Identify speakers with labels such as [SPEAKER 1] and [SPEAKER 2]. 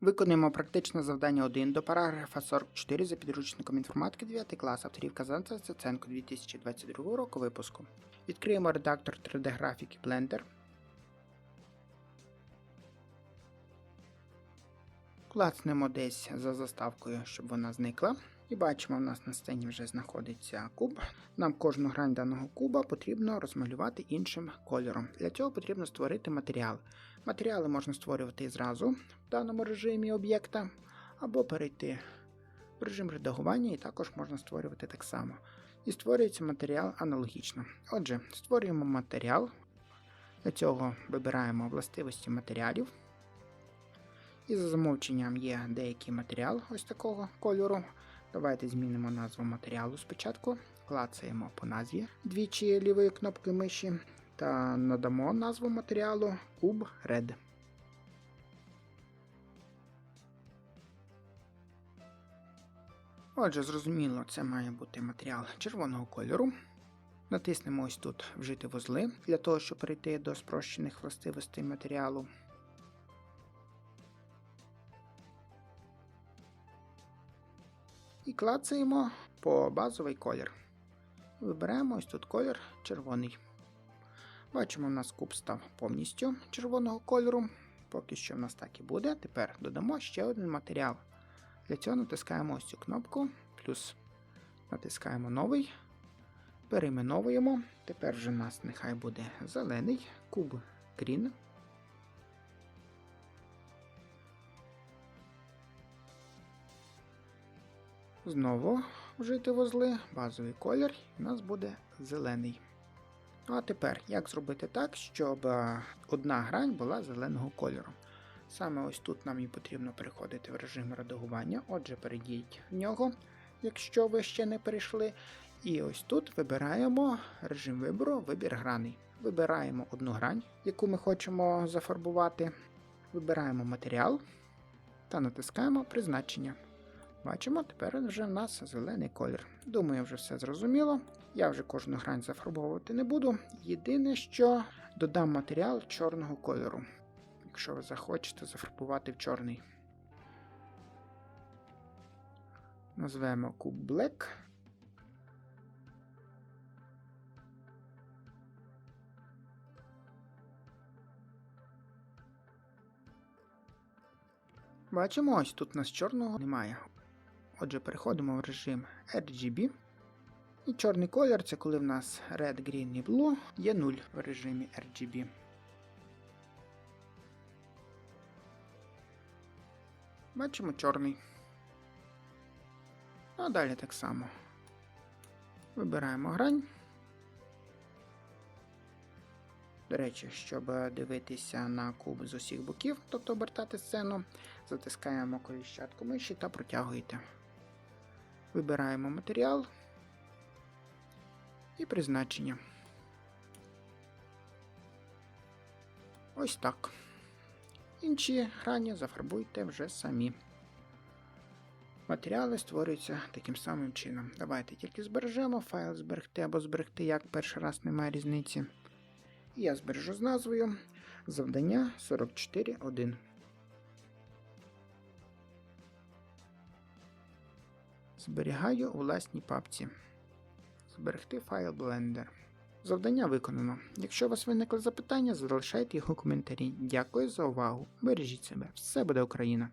[SPEAKER 1] Виконуємо практичне завдання 1 до параграфа 44 за підручником інформатики 9 клас авторів Казанця Цеценко 2022 року випуску. Відкриємо редактор 3D графіки Blender. Клацнемо десь за заставкою, щоб вона зникла. І бачимо, в нас на сцені вже знаходиться куб. Нам кожну грань даного куба потрібно розмалювати іншим кольором. Для цього потрібно створити матеріал. Матеріали можна створювати зразу в даному режимі об'єкта, або перейти в режим редагування, і також можна створювати так само. І створюється матеріал аналогічно. Отже, створюємо матеріал. Для цього вибираємо властивості матеріалів. І за замовченням є деякий матеріал ось такого кольору. Давайте змінимо назву матеріалу спочатку. Клацаємо по назві двічі лівою кнопкою миші та надамо назву матеріалу Cube. Отже, зрозуміло, це має бути матеріал червоного кольору. Натиснемо ось тут Вжити вузли для того, щоб перейти до спрощених властивостей матеріалу. І клацаємо по базовий колір. Вибираємо ось тут колір червоний. Бачимо, у нас куб став повністю червоного кольору. Поки що в нас так і буде. Тепер додамо ще один матеріал. Для цього натискаємо ось цю кнопку, плюс натискаємо новий, перейменовуємо. Тепер вже у нас нехай буде зелений куб Green. Знову вжити вузли, базовий колір, і у нас буде зелений. Ну а тепер, як зробити так, щоб е, одна грань була зеленого кольору? Саме ось тут нам і потрібно переходити в режим редагування. Отже, перейдіть в нього, якщо ви ще не перейшли. І ось тут вибираємо режим вибору, вибір граней. Вибираємо одну грань, яку ми хочемо зафарбувати. Вибираємо матеріал та натискаємо призначення. Бачимо, тепер вже в нас зелений колір. Думаю, вже все зрозуміло. Я вже кожну грань зафарбовувати не буду. Єдине, що додам матеріал чорного кольору, якщо ви захочете зафарбувати в чорний. Назвемо куб Black. Бачимо, ось тут у нас чорного немає. Отже, переходимо в режим RGB. І чорний колір це коли в нас Red, Green і Blue є 0 в режимі RGB. Бачимо чорний. А далі так само. Вибираємо грань. До речі, щоб дивитися на куб з усіх боків, тобто обертати сцену, затискаємо коліщатку миші та протягуєте. Вибираємо матеріал і призначення. Ось так. Інші грані зафарбуйте вже самі. Матеріали створюються таким самим чином. Давайте тільки збережемо файл зберегти або зберегти, як перший раз немає різниці. І я збережу з назвою завдання 44.1. Зберігаю у власній папці. Зберегти файл Blender. Завдання виконано. Якщо у вас виникли запитання, залишайте їх у коментарі. Дякую за увагу. Бережіть себе. Все буде Україна!